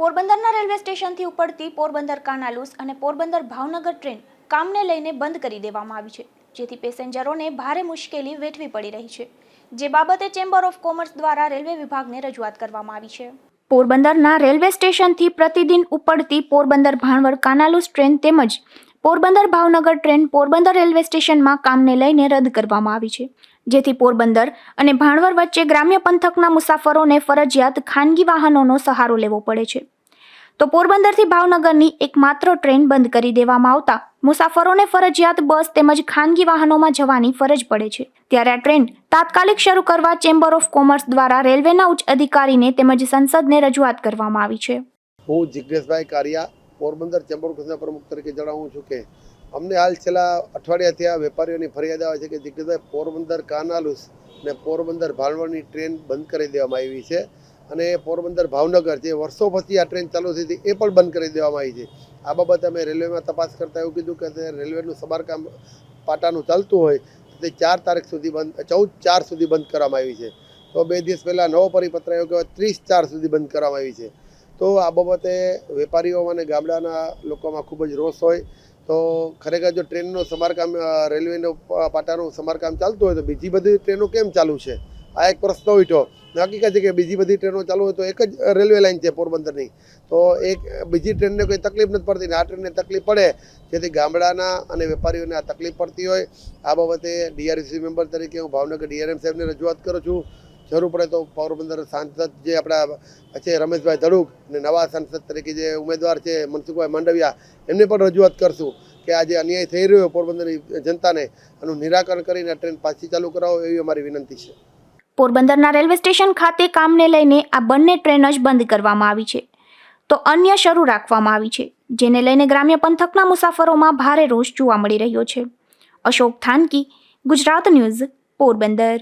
પોરબંદરના રેલવે સ્ટેશનથી ઉપડતી પોરબંદર કાનાલુસ અને પોરબંદર ભાવનગર ટ્રેન કામને લઈને બંધ કરી દેવામાં આવી છે, જેથી પેસેન્જરોને ભારે મુશ્કેલી વેઠવી પડી રહી છે, જે બાબતે ચેમ્બર ઓફ કોમર્સ દ્વારા રેલવે વિભાગને રજૂઆત કરવામાં આવી છે. પોરબંદરના રેલવે સ્ટેશનથી પ્રતિદિન ઉપડતી પોરબંદર ભાણવડ કાનાલુસ ટ્રેન તેમજ પોરબંદર ભાવનગર ટ્રેન પોરબંદર રેલવે સ્ટેશનમાં કામને લઈને રદ કરવામાં આવી છે જેથી પોરબંદર અને ભાણવર વચ્ચે ગ્રામ્ય પંથકના મુસાફરોને ફરજિયાત ખાનગી વાહનોનો સહારો લેવો પડે છે. તો પોરબંદરથી ભાવનગરની એકમાત્ર ટ્રેન બંધ કરી દેવામાં આવતા મુસાફરોને ફરજિયાત બસ તેમજ ખાનગી વાહનોમાં જવાની ફરજ પડે છે. ત્યારે આ ટ્રેન તાત્કાલિક શરૂ કરવા ચેમ્બર ઓફ કોમર્સ દ્વારા રેલવેના ઉચ્ચ અધિકારીને તેમજ સંસદને રજૂઆત કરવામાં આવી છે. હું જિગ્નેશભાઈ કારિયા, પોરબંદર ચેમ્બર ઓફ કોમર્સના પ્રમુખ તરીકે જણાવું છું કે અમને હાલ છેલ્લા અઠવાડિયાથી આ વેપારીઓની ફરિયાદ આવે છે કે જિજ્ઞેશભાઈ પોરબંદર કાનાલુસ ને પોરબંદર ભાણવડની ટ્રેન બંધ કરી દેવામાં આવી છે અને પોરબંદર ભાવનગર જે વર્ષો પછી આ ટ્રેન ચાલુ થઈ હતી એ પણ બંધ કરી દેવામાં આવી છે. આ બાબતે અમે રેલવેમાં તપાસ કરતાં એવું કીધું કે રેલવેનું સમારકામ પાટાનું ચાલતું હોય તો તે ચાર તારીખ સુધી બંધ, ચૌદ ચાર સુધી બંધ કરવામાં આવી છે. તો બે દિવસ પહેલાં નવો પરિપત્ર આવ્યો કે ત્રીસ ચાર સુધી બંધ કરવામાં આવી છે. તો આ બાબતે વેપારીઓ અને ગામડાના લોકોમાં ખૂબ જ રોષ હોય તો ખરેખર જો ટ્રેનનો સમારકામ રેલવેનો પાટાનું સમારકામ ચાલતું હોય તો બીજી બધી ટ્રેનો કેમ ચાલુ છે? આ એક પ્રશ્ન ઉઠ્યો. હકીકત છે કે બીજી બધી ટ્રેનો ચાલુ હોય તો એક જ રેલવે લાઇન છે પોરબંદરની. તો એક બીજી ટ્રેનને કોઈ તકલીફ નથી પડતી ને આ ટ્રેનને તકલીફ પડે. જેથી ગામડાના અને વેપારીઓને આ તકલીફ પડતી હોય. આ બાબતે ડીઆરસી મેમ્બર તરીકે હું ભાવનગર ડીઆરએમ સાહેબને રજૂઆત કરું છું. જરૂર પડે તો પોરબંદર સાંસદ જે આપણા છે રમેશભાઈ ધડુક અને નવા સાંસદ તરીકે જે ઉમેદવાર છે મનસુખભાઈ માંડવિયા, એમને પણ રજૂઆત કરશું કે આ જે અન્યાય થઈ રહ્યો પોરબંદરની જનતાને, આનું નિરાકરણ કરીને ટ્રેન પાછી ચાલુ કરાવો એવી અમારી વિનંતી છે. પોરબંદરના રેલવે સ્ટેશન ખાતે કામને લઈને આ બંને ટ્રેન જ બંધ કરવામાં આવી છે. તો અન્ય શરૂ રાખવામાં આવી છે, જેને લઈને ગ્રામ્ય પંથકના મુસાફરોમાં ભારે રોષ જોવા મળી રહ્યો છે. અશોક થાનકી, ગુજરાત ન્યૂઝ, પોરબંદર.